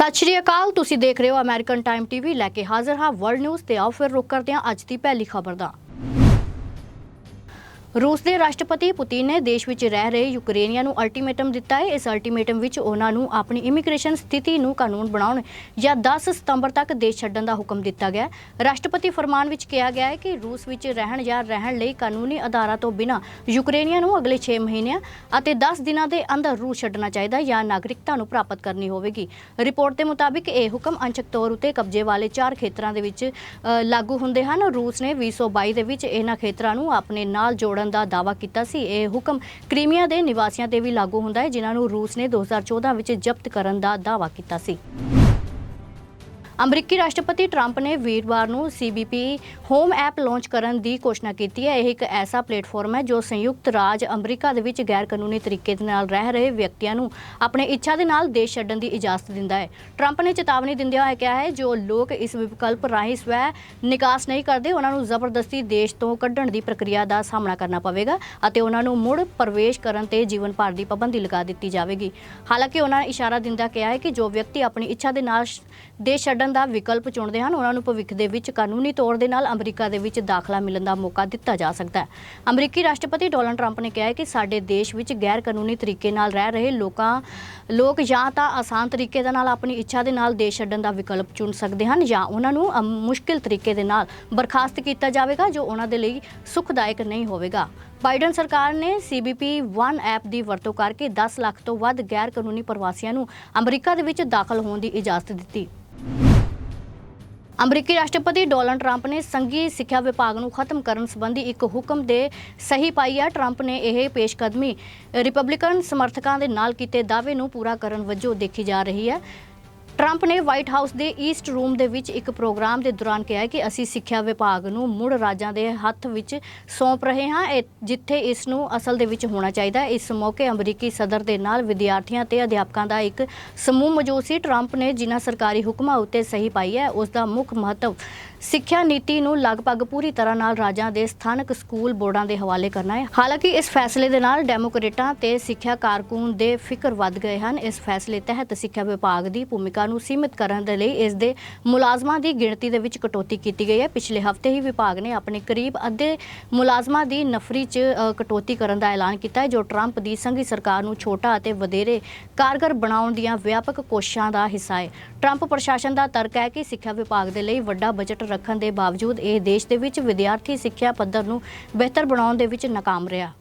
ਸਤਿ ਸ਼੍ਰੀ ਅਕਾਲ, ਤੁਸੀਂ ਦੇਖ ਰਹੇ ਹੋ ਅਮਰੀਕਨ ਟਾਈਮ ਟੀਵੀ ਲੈ ਕੇ ਹਾਜ਼ਰ ਹਾਂ ਵਰਲਡ ਨਿਊਜ਼ ਤੇ ਆਓ ਫਿਰ ਰੁਕ ਕਰਦੇ ਹਾਂ ਅੱਜ ਦੀ ਪਹਿਲੀ ਖਬਰ ਦਾ। ਰੂਸ ਦੇ ਰਾਸ਼ਟਰਪਤੀ ਪੁਤਿਨ ਨੇ ਦੇਸ਼ ਵਿੱਚ ਰਹਿ ਰਹੇ ਯੂਕਰੇਨੀਆਂ ਨੂੰ ਅਲਟੀਮੇਟਮ ਦਿੱਤਾ ਹੈ। ਇਸ ਅਲਟੀਮੇਟਮ ਵਿੱਚ ਉਹਨਾਂ ਨੂੰ ਆਪਣੀ ਇਮੀਗ੍ਰੇਸ਼ਨ ਸਥਿਤੀ ਨੂੰ ਕਾਨੂੰਨ ਬਣਾਉਣ ਜਾਂ 10 ਸਤੰਬਰ ਤੱਕ ਦੇਸ਼ ਛੱਡਣ ਦਾ ਹੁਕਮ ਦਿੱਤਾ ਗਿਆ ਹੈ। ਰਾਸ਼ਟਰਪਤੀ ਫਰਮਾਨ ਵਿੱਚ ਕਿਹਾ ਗਿਆ ਹੈ ਕਿ ਰੂਸ ਵਿੱਚ ਰਹਿਣ ਜਾਂ ਰਹਿਣ ਲਈ ਕਾਨੂੰਨੀ ਅਧਾਰਾਂ ਤੋਂ ਬਿਨਾਂ ਯੂਕਰੇਨੀਆਂ ਨੂੰ ਅਗਲੇ 6 ਮਹੀਨਿਆਂ ਅਤੇ 10 ਦਿਨਾਂ ਦੇ ਅੰਦਰ ਰੂਸ ਛੱਡਣਾ ਚਾਹੀਦਾ ਜਾਂ ਨਾਗਰਿਕਤਾ ਨੂੰ ਪ੍ਰਾਪਤ ਕਰਨੀ ਹੋਵੇਗੀ। ਰਿਪੋਰਟ ਦੇ ਮੁਤਾਬਿਕ ਇਹ ਹੁਕਮ ਅੰਸ਼ਕ ਤੌਰ ਉਤੇ ਕਬਜ਼ੇ ਵਾਲੇ ਚਾਰ ਖੇਤਰਾਂ ਦੇ ਵਿੱਚ ਲਾਗੂ ਹੁੰਦੇ ਹਨ। ਰੂਸ ਨੇ 2022 ਦੇ ਵਿੱਚ ਇਹਨਾਂ ਖੇਤਰਾਂ ਨੂੰ ਆਪਣੇ ਨਾਲ ਜੋੜ ਜੋੜਨ ਦਾ ਦਾਅਵਾ ਕੀਤਾ ਸੀ। ਇਹ ਹੁਕਮ ਕ੍ਰੀਮੀਆ ਦੇ ਨਿਵਾਸੀਆਂ ਤੇ ਵੀ ਲਾਗੂ ਹੁੰਦਾ ਹੈ, ਜਿਨ੍ਹਾਂ ਨੂੰ ਰੂਸ ਨੇ 2014 ਵਿੱਚ ਜ਼ਬਤ ਕਰਨ ਦਾ ਦਾਅਵਾ ਕੀਤਾ ਸੀ। ਅਮਰੀਕੀ ਰਾਸ਼ਟਰਪਤੀ ਟਰੰਪ ਨੇ ਵੀਰਵਾਰ ਨੂੰ CBP ਹੋਮ ਐਪ ਲਾਂਚ ਕਰਨ ਦੀ ਘੋਸ਼ਣਾ ਕੀਤੀ ਹੈ। ਇਹ ਇੱਕ ਐਸਾ ਪਲੇਟਫਾਰਮ ਹੈ ਜੋ ਸੰਯੁਕਤ ਰਾਜ ਅਮਰੀਕਾ ਦੇ ਵਿੱਚ ਗੈਰ ਕਾਨੂੰਨੀ ਤਰੀਕੇ ਦੇ ਨਾਲ ਰਹਿ ਰਹੇ ਵਿਅਕਤੀਆਂ ਨੂੰ ਆਪਣੇ ਇੱਛਾ ਦੇ ਨਾਲ ਦੇਸ਼ ਛੱਡਣ ਦੀ ਇਜਾਜ਼ਤ ਦਿੰਦਾ ਹੈ। ਟਰੰਪ ਨੇ ਚੇਤਾਵਨੀ ਦਿੰਦਿਆਂ ਹੋਇਆ ਕਿਹਾ ਹੈ, ਜੋ ਲੋਕ ਇਸ ਵਿਕਲਪ ਰਾਹੀਂ ਸਵੈ ਨਿਕਾਸ ਨਹੀਂ ਕਰਦੇ, ਉਹਨਾਂ ਨੂੰ ਜ਼ਬਰਦਸਤੀ ਦੇਸ਼ ਤੋਂ ਕੱਢਣ ਦੀ ਪ੍ਰਕਿਰਿਆ ਦਾ ਸਾਹਮਣਾ ਕਰਨਾ ਪਵੇਗਾ ਅਤੇ ਉਹਨਾਂ ਨੂੰ ਮੁੜ ਪ੍ਰਵੇਸ਼ ਕਰਨ ਤੇ ਜੀਵਨ ਭਰ ਦੀ ਪਾਬੰਦੀ ਲਗਾ ਦਿੱਤੀ ਜਾਵੇਗੀ। ਹਾਲਾਂਕਿ ਉਹਨਾਂ ਨੇ ਇਸ਼ਾਰਾ ਦਿੰਦਾ ਕਿਹਾ ਹੈ ਕਿ ਜੋ ਵਿਅਕਤੀ ਆਪਣੀ ਇੱਛਾ ਦੇ ਨਾਲ ਦੇਸ਼ ਛੱਡਣ ਦਾ ਵਿਕਲਪ ਚੁਣਦੇ ਹਨ। ਉਹਨਾਂ ਨੂੰ ਭਵਿੱਖ ਦੇ ਵਿੱਚ ਕਾਨੂੰਨੀ ਤੌਰ ਦੇ ਨਾਲ ਅਮਰੀਕਾ ਦੇ ਵਿੱਚ ਦਾਖਲਾ ਮਿਲਣ ਦਾ ਮੌਕਾ ਦਿੱਤਾ ਜਾ ਸਕਦਾ ਹੈ। ਅਮਰੀਕੀ ਰਾਸ਼ਟਰਪਤੀ ਡੋਨਲਡ ਟਰੰਪ ਨੇ ਕਿਹਾ ਹੈ ਕਿ ਸਾਡੇ ਦੇਸ਼ ਵਿੱਚ ਗੈਰ ਕਾਨੂੰਨੀ ਤਰੀਕੇ ਨਾਲ ਰਹਿ ਰਹੇ ਲੋਕਾਂ, ਲੋਕ ਜਾਂ ਤਾਂ ਆਸਾਨ ਤਰੀਕੇ ਦੇ ਨਾਲ ਆਪਣੀ ਇੱਛਾ ਦੇ ਨਾਲ ਦੇਸ਼ ਛੱਡਣ ਦਾ ਵਿਕਲਪ ਚੁਣ ਸਕਦੇ ਹਨ ਜਾਂ ਉਹਨਾਂ ਨੂੰ ਮੁਸ਼ਕਿਲ ਤਰੀਕੇ ਦੇ ਨਾਲ ਬਰਖਾਸਤ ਕੀਤਾ ਜਾਵੇਗਾ, ਜੋ ਉਹਨਾਂ ਦੇ ਲਈ ਸੁਖਦਾਇਕ ਨਹੀਂ ਹੋਵੇਗਾ। ਬਾਈਡਨ ਸਰਕਾਰ ਨੇ CBP 1 ਐਪ ਦੀ ਵਰਤੋਂ ਕਰਕੇ 10 ਲੱਖ ਤੋਂ ਵੱਧ ਗੈਰ ਕਾਨੂੰਨੀ ਪ੍ਰਵਾਸੀਆਂ ਨੂੰ ਅਮਰੀਕਾ ਦੇ ਵਿੱਚ ਦਾਖਲ ਹੋਣ ਦੀ ਇਜਾਜ਼ਤ ਦਿੱਤੀ। ਅਮਰੀਕੀ ਰਾਸ਼ਟਰਪਤੀ ਡੋਨਲਡ ਟਰੰਪ ਨੇ ਸੰਘੀ ਸਿੱਖਿਆ ਵਿਭਾਗ ਨੂੰ ਖਤਮ ਕਰਨ ਸੰਬੰਧੀ ਇੱਕ ਹੁਕਮ ਦੇ ਸਹੀ ਪਾਈ ਹੈ। ਟਰੰਪ ਨੇ ਇਹ ਪੇਸ਼ਕਦਮੀ ਰਿਪਬਲਿਕਨ ਸਮਰਥਕਾਂ ਦੇ ਨਾਲ ਕੀਤੇ ਦਾਅਵੇ ਨੂੰ ਪੂਰਾ ਕਰਨ ਵਜੋਂ ਦੇਖੀ ਜਾ ਰਹੀ ਹੈ। ਟਰੰਪ ਨੇ ਵਾਈਟ ਹਾਊਸ ਦੇ ਈਸਟ ਰੂਮ ਦੇ ਵਿੱਚ ਇੱਕ ਪ੍ਰੋਗਰਾਮ ਦੇ ਦੌਰਾਨ ਕਿਹਾ ਕਿ ਅਸੀਂ ਸਿੱਖਿਆ ਵਿਭਾਗ ਨੂੰ ਮੁੜ ਰਾਜਾਂ ਦੇ ਹੱਥ ਵਿੱਚ ਸੌਂਪ ਰਹੇ ਹਾਂ ਜਿੱਥੇ ਇਸ ਨੂੰ ਅਸਲ ਦੇ ਵਿੱਚ ਹੋਣਾ ਚਾਹੀਦਾ। ਇਸ ਮੌਕੇ ਅਮਰੀਕੀ ਸਦਰ ਦੇ ਨਾਲ ਵਿਦਿਆਰਥੀਆਂ ਤੇ ਅਧਿਆਪਕਾਂ ਦਾ ਇੱਕ ਸਮੂਹ ਮੌਜੂਦ ਸੀ। ਟਰੰਪ ਨੇ ਜਿਨ੍ਹਾਂ ਸਰਕਾਰੀ ਹੁਕਮਾਂ ਉੱਤੇ ਸਹੀ ਪਾਈ ਹੈ, ਉਸ ਦਾ ਮੁੱਖ ਮਹੱਤਵ ਸਿੱਖਿਆ ਨੀਤੀ ਨੂੰ ਲਗਭਗ ਪੂਰੀ ਤਰ੍ਹਾਂ ਨਾਲ ਰਾਜਾਂ ਦੇ ਸਥਾਨਕ ਸਕੂਲ ਬੋਰਡਾਂ ਦੇ ਹਵਾਲੇ ਕਰਨਾ ਹੈ। ਹਾਲਾਂਕਿ ਇਸ ਫੈਸਲੇ ਦੇ ਨਾਲ ਡੈਮੋਕ੍ਰੇਟਾਂ ਤੇ ਸਿੱਖਿਆ ਕਾਰਕੁਨ ਦੇ ਫਿਕਰ ਵੱਧ ਗਏ ਹਨ। ਇਸ ਫੈਸਲੇ ਤਹਿਤ ਸਿੱਖਿਆ ਵਿਭਾਗ ਦੀ ਭੂਮਿਕਾ ਨੂੰ ਸੀਮਿਤ ਕਰਨ ਦੇ ਲਈ ਇਸ ਦੇ ਮੁਲਾਜ਼ਮਾਂ ਦੀ ਗਿਣਤੀ ਦੇ ਵਿੱਚ ਕਟੌਤੀ ਕੀਤੀ ਗਈ ਹੈ। ਪਿਛਲੇ ਹਫ਼ਤੇ ਹੀ ਵਿਭਾਗ ਨੇ ਆਪਣੇ ਕਰੀਬ ਅੱਧੇ ਮੁਲਾਜ਼ਮਾਂ ਦੀ ਨਫਰੀ 'ਚ ਕਟੌਤੀ ਕਰਨ ਦਾ ਐਲਾਨ ਕੀਤਾ ਹੈ, ਜੋ ਟਰੰਪ ਦੀ ਸੰਘੀ ਸਰਕਾਰ ਨੂੰ ਛੋਟਾ ਅਤੇ ਵਧੇਰੇ ਕਾਰਗਰ ਬਣਾਉਣ ਦੀਆਂ ਵਿਆਪਕ ਕੋਸ਼ਿਸ਼ਾਂ ਦਾ ਹਿੱਸਾ ਹੈ। ਟਰੰਪ ਪ੍ਰਸ਼ਾਸਨ ਦਾ ਤਰਕ ਹੈ ਕਿ ਸਿੱਖਿਆ ਵਿਭਾਗ ਦੇ ਲਈ ਵੱਡਾ ਬਜਟ ਰੱਖਣ ਦੇ ਬਾਵਜੂਦ ਇਹ ਦੇਸ਼ ਦੇ ਵਿੱਚ ਵਿਦਿਆਰਥੀ ਸਿੱਖਿਆ ਪੱਧਰ ਨੂੰ ਬਿਹਤਰ ਬਣਾਉਣ ਦੇ ਵਿੱਚ ਨਾਕਾਮ ਰਿਹਾ।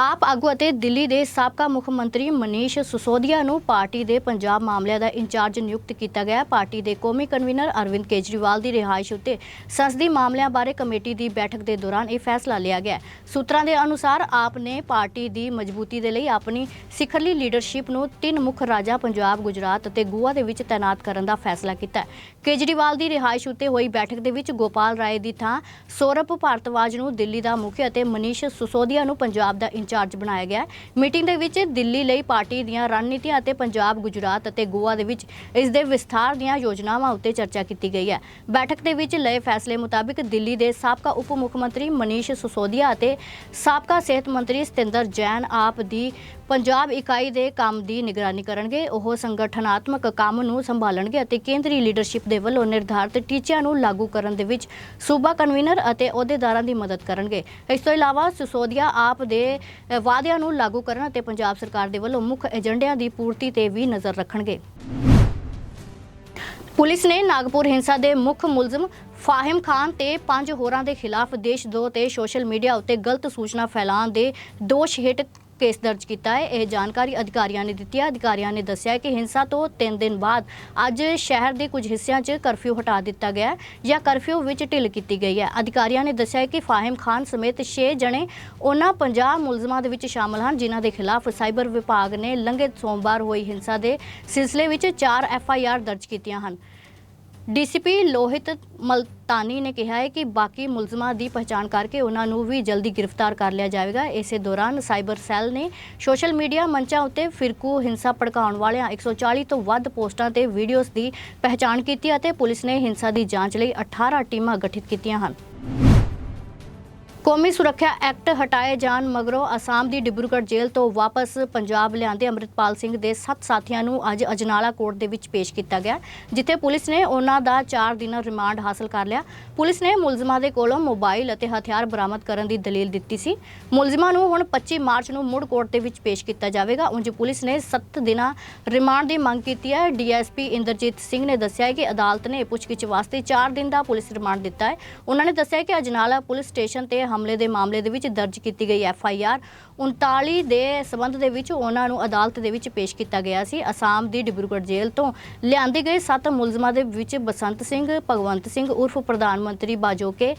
ਆਪ ਆਗੂ ਅਤੇ ਦਿੱਲੀ ਦੇ ਸਾਬਕਾ ਮੁੱਖ ਮੰਤਰੀ ਮਨੀਸ਼ ਸਿਸੋਦੀਆ ਨੂੰ ਪਾਰਟੀ ਦੇ ਪੰਜਾਬ ਮਾਮਲਿਆਂ ਦਾ ਇੰਚਾਰਜ ਨਿਯੁਕਤ ਕੀਤਾ ਗਿਆ ਹੈ। ਪਾਰਟੀ ਦੇ ਕੌਮੀ ਕਨਵੀਨਰ ਅਰਵਿੰਦ ਕੇਜਰੀਵਾਲ ਦੀ ਰਿਹਾਇਸ਼ ਉੱਤੇ ਸੰਸਦੀ ਮਾਮਲਿਆਂ ਬਾਰੇ ਕਮੇਟੀ ਦੀ ਬੈਠਕ ਦੇ ਦੌਰਾਨ ਇਹ ਫੈਸਲਾ ਲਿਆ ਗਿਆ ਸੂਤਰਾਂ ਦੇ ਅਨੁਸਾਰ ਆਪ ਨੇ ਪਾਰਟੀ ਦੀ ਮਜ਼ਬੂਤੀ ਦੇ ਲਈ ਆਪਣੀ ਸਿਖਰਲੀ ਲੀਡਰਸ਼ਿਪ ਨੂੰ ਤਿੰਨ ਮੁੱਖ ਰਾਜਾਂ ਪੰਜਾਬ, ਗੁਜਰਾਤ ਅਤੇ ਗੋਆ ਦੇ ਵਿੱਚ ਤਾਇਨਾਤ ਕਰਨ ਦਾ ਫੈਸਲਾ ਕੀਤਾ ਕੇਜਰੀਵਾਲ ਦੀ ਰਿਹਾਇਸ਼ ਉੱਤੇ ਹੋਈ ਬੈਠਕ ਦੇ ਵਿੱਚ ਗੋਪਾਲ ਰਾਏ ਦੀ ਥਾਂ, ਸੌਰਭ ਭਾਰਤਵਾਜ ਨੂੰ ਦਿੱਲੀ ਦਾ ਮੁਖੀ ਅਤੇ ਮਨੀਸ਼ ਸਿਸੋਦੀਆ ਨੂੰ ਪੰਜਾਬ ਦਾ ਇੰਚਾਰਜ ਬਣਾਇਆ ਗਿਆ ਹੈ। ਮੀਟਿੰਗ ਦੇ ਵਿੱਚ ਦਿੱਲੀ ਲਈ ਪਾਰਟੀ ਦੀਆਂ ਰਣਨੀਤੀਆਂ ਅਤੇ ਪੰਜਾਬ, ਗੁਜਰਾਤ ਅਤੇ ਗੋਆ ਦੇ ਵਿੱਚ ਇਸ ਦੇ ਵਿਸਥਾਰ ਦੀਆਂ ਯੋਜਨਾਵਾਂ ਉੱਤੇ ਚਰਚਾ ਕੀਤੀ ਗਈ ਹੈ। ਬੈਠਕ ਦੇ ਵਿੱਚ ਲਏ ਫੈਸਲੇ ਮੁਤਾਬਿਕ ਦਿੱਲੀ ਦੇ ਸਾਬਕਾ ਉਪ ਮੁੱਖ ਮੰਤਰੀ ਮਨੀਸ਼ ਸਿਸੋਦੀਆ ਅਤੇ ਸਾਬਕਾ ਸਿਹਤ ਮੰਤਰੀ ਸਤਿੰਦਰ ਜੈਨ ਆਪ ਦੀ ਪੰਜਾਬ ਇਕਾਈ ਦੇ ਕੰਮ ਦੀ ਨਿਗਰਾਨੀ ਕਰਨਗੇ। ਉਹ ਸੰਗਠਨਾਤਮਕ ਕੰਮ ਨੂੰ ਸੰਭਾਲਣਗੇ ਅਤੇ ਕੇਂਦਰੀ ਲੀਡਰਸ਼ਿਪ ਦੇ ਵੱਲੋਂ ਨਿਰਧਾਰਤ ਟੀਚਿਆਂ ਨੂੰ ਲਾਗੂ ਕਰਨ ਦੇ ਵਿੱਚ ਸੂਬਾ ਕਨਵੀਨਰ ਅਤੇ ਅਹੁਦੇਦਾਰਾਂ ਦੀ ਮਦਦ ਕਰਨਗੇ। ਇਸ ਤੋਂ ਇਲਾਵਾ ਸਿਸੋਦੀਆ ਆਪ ਦੇ ਵਾਅਦਿਆਂ ਨੂੰ ਲਾਗੂ ਕਰਨ ਅਤੇ ਪੰਜਾਬ ਸਰਕਾਰ ਦੇ ਵੱਲੋਂ ਮੁੱਖ ਏਜੰਡਿਆਂ ਦੀ ਪੂਰਤੀ ਤੇ ਵੀ ਨਜ਼ਰ ਰੱਖਣਗੇ। ਪੁਲਿਸ ਨੇ ਨਾਗਪੁਰ ਹਿੰਸਾ ਦੇ ਮੁੱਖ ਮੁਲਜ਼ਮ ਫਾਹਿਮ ਖਾਨ ਤੇ ਪੰਜ ਹੋਰਾਂ ਦੇ ਖਿਲਾਫ ਦੇਸ਼ ਦੋ ਤੇ ਸੋਸ਼ਲ ਮੀਡੀਆ ਉੱਤੇ ਗਲਤ ਸੂਚਨਾ ਫੈਲਾਉਣ ਦੇ ਦੋਸ਼ ਹੇਠ ਕੇਸ ਦਰਜ ਕੀਤਾ ਹੈ। ਇਹ ਜਾਣਕਾਰੀ ਅਧਿਕਾਰੀਆਂ ਨੇ ਦਿੱਤੀ ਹੈ। ਅਧਿਕਾਰੀਆਂ ਨੇ ਦੱਸਿਆ ਕਿ ਹਿੰਸਾ ਤੋਂ 3 ਦਿਨ ਬਾਅਦ ਅੱਜ ਸ਼ਹਿਰ ਦੇ ਕੁਝ ਹਿੱਸਿਆਂ 'ਚ ਕਰਫਿਊ ਹਟਾ ਦਿੱਤਾ ਗਿਆ ਹੈ ਜਾਂ ਕਰਫਿਊ ਵਿੱਚ ਢਿੱਲ ਕੀਤੀ ਗਈ ਹੈ। ਅਧਿਕਾਰੀਆਂ ਨੇ ਦੱਸਿਆ ਕਿ ਫਾਹਿਮ ਖਾਨ ਸਮੇਤ 6 ਜਣੇ ਉਹਨਾਂ 50 ਮੁਲਜ਼ਮਾਂ ਦੇ ਵਿੱਚ ਸ਼ਾਮਲ ਹਨ, ਜਿਨ੍ਹਾਂ ਦੇ ਖਿਲਾਫ ਸਾਈਬਰ ਵਿਭਾਗ ਨੇ ਲੰਘੇ ਸੋਮਵਾਰ ਹੋਈ ਹਿੰਸਾ ਦੇ ਸਿਲਸਿਲੇ ਵਿੱਚ 4 ਐਫ ਆਈ ਆਰ ਦਰਜ ਕੀਤੀਆਂ ਹਨ। ਡੀਸੀਪੀ ਲੋਹਿਤ ਮਲਤਾਨੀ ਨੇ ਕਿਹਾ ਹੈ ਕਿ ਬਾਕੀ ਮੁਲਜ਼ਮਾਂ ਦੀ ਪਛਾਣ ਕਰਕੇ ਉਹਨਾਂ ਨੂੰ ਵੀ ਜਲਦੀ ਗ੍ਰਿਫਤਾਰ ਕਰ ਲਿਆ ਜਾਵੇਗਾ। ਇਸੇ ਦੌਰਾਨ ਸਾਈਬਰ ਸੈੱਲ ਨੇ ਸੋਸ਼ਲ ਮੀਡੀਆ ਮੰਚਾਂ ਉੱਤੇ ਫਿਰਕੂ, ਹਿੰਸਾ ਭੜਕਾਉਣ ਵਾਲਿਆਂ 140 ਤੋਂ ਵੱਧ ਪੋਸਟਾਂ ਤੇ ਵੀਡੀਓਜ਼ ਦੀ ਪਹਿਚਾਣ ਕੀਤੀ ਅਤੇ ਪੁਲਿਸ ਨੇ ਹਿੰਸਾ ਦੀ ਜਾਂਚ ਲਈ 18 ਟੀਮਾਂ ਗਠਿਤ ਕੀਤੀਆਂ ਹਨ। ਕੌਮੀ ਸੁਰੱਖਿਆ ਐਕਟ ਹਟਾਏ ਜਾਣ ਮਗਰੋਂ ਅਸਾਮ ਦੀ ਡਿਬਰੂਗੜ੍ਹ ਜੇਲ੍ਹ ਤੋਂ ਵਾਪਸ ਪੰਜਾਬ ਲਿਆਂਦੇ ਅੰਮ੍ਰਿਤਪਾਲ ਸਿੰਘ ਦੇ ਸੱਤ ਸਾਥੀਆਂ ਨੂੰ ਅੱਜ ਅਜਨਾਲਾ ਕੋਰਟ ਦੇ ਵਿੱਚ ਪੇਸ਼ ਕੀਤਾ ਗਿਆ, ਜਿੱਥੇ ਪੁਲਿਸ ਨੇ ਉਹਨਾਂ ਦਾ 4 ਦਿਨਾਂ ਰਿਮਾਂਡ ਹਾਸਲ ਕਰ ਲਿਆ। ਪੁਲਿਸ ਨੇ ਮੁਲਜ਼ਮਾਂ ਦੇ ਕੋਲੋਂ ਮੋਬਾਈਲ ਅਤੇ ਹਥਿਆਰ ਬਰਾਮਦ ਕਰਨ ਦੀ ਦਲੀਲ ਦਿੱਤੀ ਸੀ। ਮੁਲਜ਼ਮਾਂ ਨੂੰ ਹੁਣ 25 ਮਾਰਚ ਨੂੰ ਮੁੜ ਕੋਰਟ ਦੇ ਵਿੱਚ ਪੇਸ਼ ਕੀਤਾ ਜਾਵੇਗਾ। ਉਂਝ ਪੁਲਿਸ ਨੇ 7 ਦਿਨਾਂ ਰਿਮਾਂਡ ਦੀ ਮੰਗ ਕੀਤੀ ਹੈ। ਡੀਐਸਪੀ ਇੰਦਰਜੀਤ ਸਿੰਘ ਨੇ ਦੱਸਿਆ ਕਿ ਅਦਾਲਤ ਨੇ ਪੁੱਛਗਿੱਛ ਵਾਸਤੇ 4 ਦਿਨ ਦਾ ਪੁਲਿਸ ਰਿਮਾਂਡ ਦਿੱਤਾ ਹੈ। ਉਹਨਾਂ ਨੇ ਦੱਸਿਆ ਕਿ ਅਜਨਾਲਾ ਪੁਲਿਸ ਸਟੇਸ਼ਨ ਤੇ ਹਮਲੇ ਦੇ ਮਾਮਲੇ ਦੇ ਵਿੱਚ ਦਰਜ ਕੀਤੀ ਗਈ ਐਫ ਆਈ ਆਰ 39 ਦੇ ਸਬੰਧ ਦੇ ਵਿੱਚ ਉਹਨਾਂ ਨੂੰ ਅਦਾਲਤ ਦੇ ਵਿੱਚ ਪੇਸ਼ ਕੀਤਾ ਗਿਆ ਸੀ। ਅਸਾਮ ਦੀ ਡਿਬਰੂਗੜ੍ਹ ਜੇਲ੍ਹ ਤੋਂ ਲਿਆਂਦੇ ਗਏ 7 ਮੁਲਜ਼ਮਾਂ ਦੇ ਵਿੱਚ ਬਸੰਤ ਸਿੰਘ, ਭਗਵੰਤ ਸਿੰਘ ਉਰਫ ਪ੍ਰਧਾਨ ਮੰਤਰੀ ਬਾਜੋਕੇ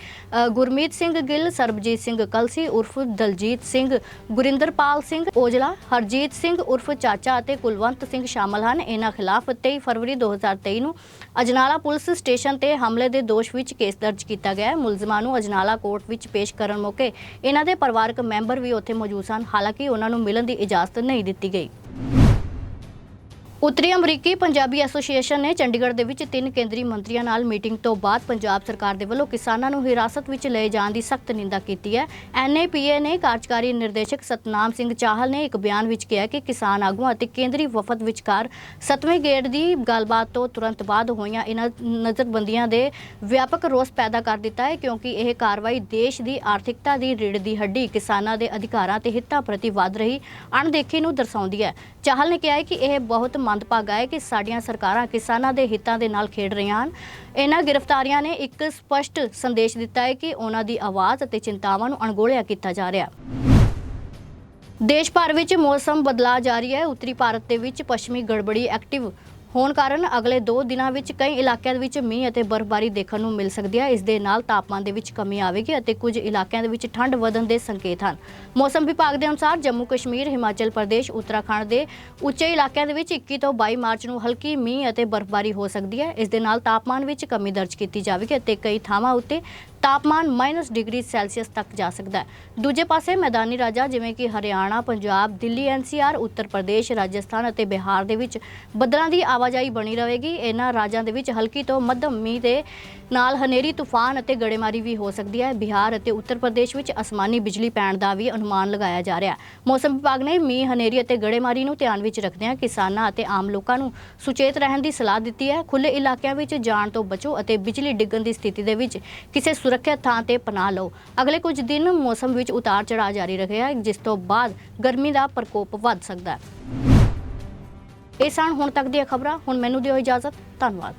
ਗੁਰਮੀਤ ਸਿੰਘ ਗਿੱਲ, ਸਰਬਜੀਤ ਸਿੰਘ ਕਲਸੀ ਉਰਫ ਦਲਜੀਤ ਸਿੰਘ, ਗੁਰਿੰਦਰਪਾਲ ਸਿੰਘ ਔਜਲਾ, ਹਰਜੀਤ ਸਿੰਘ ਉਰਫ ਚਾਚਾ ਅਤੇ ਕੁਲਵੰਤ ਸਿੰਘ ਸ਼ਾਮਲ ਹਨ। ਇਹਨਾਂ ਖਿਲਾਫ 23 ਫਰਵਰੀ 2023 ਨੂੰ ਅਜਨਾਲਾ ਪੁਲਿਸ ਸਟੇਸ਼ਨ ਤੇ ਹਮਲੇ ਦੇ ਦੋਸ਼ ਵਿੱਚ ਕੇਸ ਦਰਜ ਕੀਤਾ ਗਿਆ। ਹੈ ਮੁਲਜ਼ਮਾਂ ਨੂੰ ਅਜਨਾਲਾ ਕੋਰਟ ਵਿੱਚ ਪੇਸ਼ ਕਰਨ ਮੌਕੇ ਇਹਨਾਂ ਦੇ ਪਰਿਵਾਰਕ ਮੈਂਬਰ ਵੀ ਉੱਥੇ ਮੌਜੂਦ ਸਨ। ਹਾਲਾਂਕਿ ਉਹਨਾਂ ਨੂੰ ਮਿਲਣ ਦੀ ਇਜਾਜ਼ਤ ਨਹੀਂ ਦਿੱਤੀ ਗਈ। ਉੱਤਰੀ ਅਮਰੀਕੀ ਪੰਜਾਬੀ ਐਸੋਸੀਏਸ਼ਨ ਨੇ ਚੰਡੀਗੜ੍ਹ ਦੇ ਵਿੱਚ ਤਿੰਨ ਕੇਂਦਰੀ ਮੰਤਰੀਆਂ ਨਾਲ ਮੀਟਿੰਗ ਤੋਂ ਬਾਅਦ ਪੰਜਾਬ ਸਰਕਾਰ ਦੇ ਵੱਲੋਂ ਕਿਸਾਨਾਂ ਨੂੰ ਹਿਰਾਸਤ ਵਿੱਚ ਲਏ ਜਾਣ ਦੀ ਸਖਤ ਨਿੰਦਾ ਕੀਤੀ ਹੈ। ਐਨਏਪੀਏ ਨੇ ਕਾਰਜਕਾਰੀ ਨਿਰਦੇਸ਼ਕ ਸਤਨਾਮ ਸਿੰਘ ਚਾਹਲ ਨੇ ਇੱਕ ਬਿਆਨ ਵਿੱਚ ਕਿਹਾ ਕਿ ਕਿਸਾਨ ਆਗੂਆਂ ਅਤੇ ਕੇਂਦਰੀ ਵਫਦ ਵਿਚਕਾਰ ਸੱਤਵੇਂ ਗੇੜ ਦੀ ਗੱਲਬਾਤ ਤੋਂ ਤੁਰੰਤ ਬਾਅਦ ਹੋਈਆਂ ਇਹਨਾਂ ਨਜ਼ਰਬੰਦੀਆਂ ਦੇ ਵਿਆਪਕ ਰੋਸ ਪੈਦਾ ਕਰ ਦਿੱਤਾ ਹੈ, ਕਿਉਂਕਿ ਇਹ ਕਾਰਵਾਈ ਦੇਸ਼ ਦੀ ਆਰਥਿਕਤਾ ਦੀ ਰੀੜ ਦੀ ਹੱਡੀ, ਕਿਸਾਨਾਂ ਦੇ ਅਧਿਕਾਰਾਂ ਤੇ ਹਿੱਤਾਂ ਪ੍ਰਤੀ ਵੱਧ ਰਹੀ ਅਣਦੇਖੀ ਨੂੰ ਦਰਸਾਉਂਦੀ ਹੈ। ਚਾਹਲ ਨੇ ਕਿਹਾ ਹੈ ਕਿ ਇਹ ਬਹੁਤ ਮੰਦਭਾਗਾ ਹੈ ਕਿ ਸਾਡੀਆਂ ਸਰਕਾਰਾਂ ਕਿਸਾਨਾਂ ਦੇ ਹਿੱਤਾਂ ਦੇ ਨਾਲ ਖੇਡ ਰਹੀਆਂ ਹਨ। ਇਹਨਾਂ ਗ੍ਰਿਫਤਾਰੀਆਂ ਨੇ ਇੱਕ ਸਪਸ਼ਟ ਸੰਦੇਸ਼ ਦਿੱਤਾ ਹੈ ਕਿ ਉਹਨਾਂ ਦੀ ਆਵਾਜ਼ ਅਤੇ ਚਿੰਤਾਵਾਂ ਨੂੰ ਅਣਗੋਲਿਆ ਕੀਤਾ ਜਾ ਰਿਹਾ ਹੈ। ਦੇਸ਼ ਭਰ ਵਿੱਚ ਮੌਸਮ ਬਦਲਾ ਜਾਰੀ ਹੈ। ਉੱਤਰੀ ਭਾਰਤ ਦੇ ਵਿੱਚ ਪੱਛਮੀ ਗੜਬੜੀ ਐਕਟਿਵ ਹੋਣ ਕਾਰਨ ਅਗਲੇ 2 ਦਿਨਾਂ ਵਿੱਚ ਕਈ ਇਲਾਕਿਆਂ ਦੇ ਵਿੱਚ ਮੀਂਹ ਅਤੇ ਬਰਫ਼ਬਾਰੀ ਦੇਖਣ ਨੂੰ ਮਿਲ ਸਕਦੀ ਹੈ। ਇਸ ਦੇ ਨਾਲ ਤਾਪਮਾਨ ਦੇ ਵਿੱਚ ਕਮੀ ਆਵੇਗੀ ਅਤੇ ਕੁਝ ਇਲਾਕਿਆਂ ਦੇ ਵਿੱਚ ਠੰਡ ਵਧਣ ਦੇ ਸੰਕੇਤ ਹਨ। ਮੌਸਮ ਵਿਭਾਗ ਦੇ ਅਨੁਸਾਰ ਜੰਮੂ ਕਸ਼ਮੀਰ, ਹਿਮਾਚਲ ਪ੍ਰਦੇਸ਼, ਉੱਤਰਾਖੰਡ ਦੇ ਉੱਚੇ ਇਲਾਕਿਆਂ ਦੇ ਵਿੱਚ 21 ਤੋਂ 22 ਮਾਰਚ ਨੂੰ ਹਲਕੀ ਮੀਂਹ ਅਤੇ ਬਰਫ਼ਬਾਰੀ ਹੋ ਸਕਦੀ ਹੈ। ਇਸ ਦੇ ਨਾਲ ਤਾਪਮਾਨ ਵਿੱਚ ਕਮੀ ਦਰਜ ਕੀਤੀ ਜਾਵੇਗੀ ਅਤੇ ਕਈ ਥਾਵਾਂ ਉੱਤੇ ਤਾਪਮਾਨ ਮਾਈਨਸ ਡਿਗਰੀ ਸੈਲਸੀਅਸ ਤੱਕ ਜਾ ਸਕਦਾ ਹੈ। ਦੂਜੇ ਪਾਸੇ ਮੈਦਾਨੀ ਰਾਜਾਂ ਜਿਵੇਂ ਕਿ ਹਰਿਆਣਾ, ਪੰਜਾਬ, ਦਿੱਲੀ ਐਨਸੀਆਰ ਉੱਤਰ ਪ੍ਰਦੇਸ਼, ਰਾਜਸਥਾਨ ਅਤੇ ਬਿਹਾਰ ਦੇ ਵਿੱਚ ਬੱਦਲਾਂ ਦੀ ਆਵਾਜਾਈ ਬਣੀ ਰਹੇਗੀ। ਇਹਨਾਂ ਰਾਜਾਂ ਦੇ ਵਿੱਚ ਹਲਕੀ ਤੋਂ ਮੱਧਮ ਮੀਂਹ ਦੇ ਨਾਲ ਹਨੇਰੀ, ਤੂਫਾਨ ਅਤੇ ਗੜੇਮਾਰੀ ਵੀ ਹੋ ਸਕਦੀ ਹੈ। ਬਿਹਾਰ ਅਤੇ ਉੱਤਰ ਪ੍ਰਦੇਸ਼ ਵਿੱਚ ਅਸਮਾਨੀ ਬਿਜਲੀ ਪੈਣ ਦਾ ਵੀ ਅਨੁਮਾਨ ਲਗਾਇਆ ਜਾ ਰਿਹਾ ਹੈ। ਮੌਸਮ ਵਿਭਾਗ ਨੇ ਮੀਂਹ, ਹਨੇਰੀ ਅਤੇ ਗੜੇਮਾਰੀ ਨੂੰ ਧਿਆਨ ਵਿੱਚ ਰੱਖਦਿਆਂ ਕਿਸਾਨਾਂ ਅਤੇ ਆਮ ਲੋਕਾਂ ਨੂੰ ਸੁਚੇਤ ਰਹਿਣ ਦੀ ਸਲਾਹ ਦਿੱਤੀ ਹੈ। ਖੁੱਲੇ ਇਲਾਕਿਆਂ ਵਿੱਚ ਜਾਣ ਤੋਂ ਬਚੋ ਅਤੇ ਬਿਜਲੀ ਡਿੱਗਣ ਦੀ ਸਥਿਤੀ ਦੇ ਵਿੱਚ ਕਿਸੇ ਸੁਰੱਖਿਅਤ ਥਾਂ ਤੇ ਪਨਾਹ ਲਓ। ਅਗਲੇ ਕੁਝ ਦਿਨ ਮੌਸਮ ਵਿੱਚ ਉਤਾਰ ਚੜਾਅ ਜਾਰੀ ਰਹੇਗਾ ਜਿਸ ਤੋਂ ਬਾਅਦ ਗਰਮੀ ਦਾ ਪ੍ਰਕੋਪ ਵੱਧ ਸਕਦਾ ਹੈ। ਇਹ ਸਨ ਹੁਣ ਤੱਕ ਦੀਆਂ ਖਬਰਾਂ। ਹੁਣ ਮੈਨੂੰ ਦਿਓ ਇਜਾਜ਼ਤ। ਧੰਨਵਾਦ।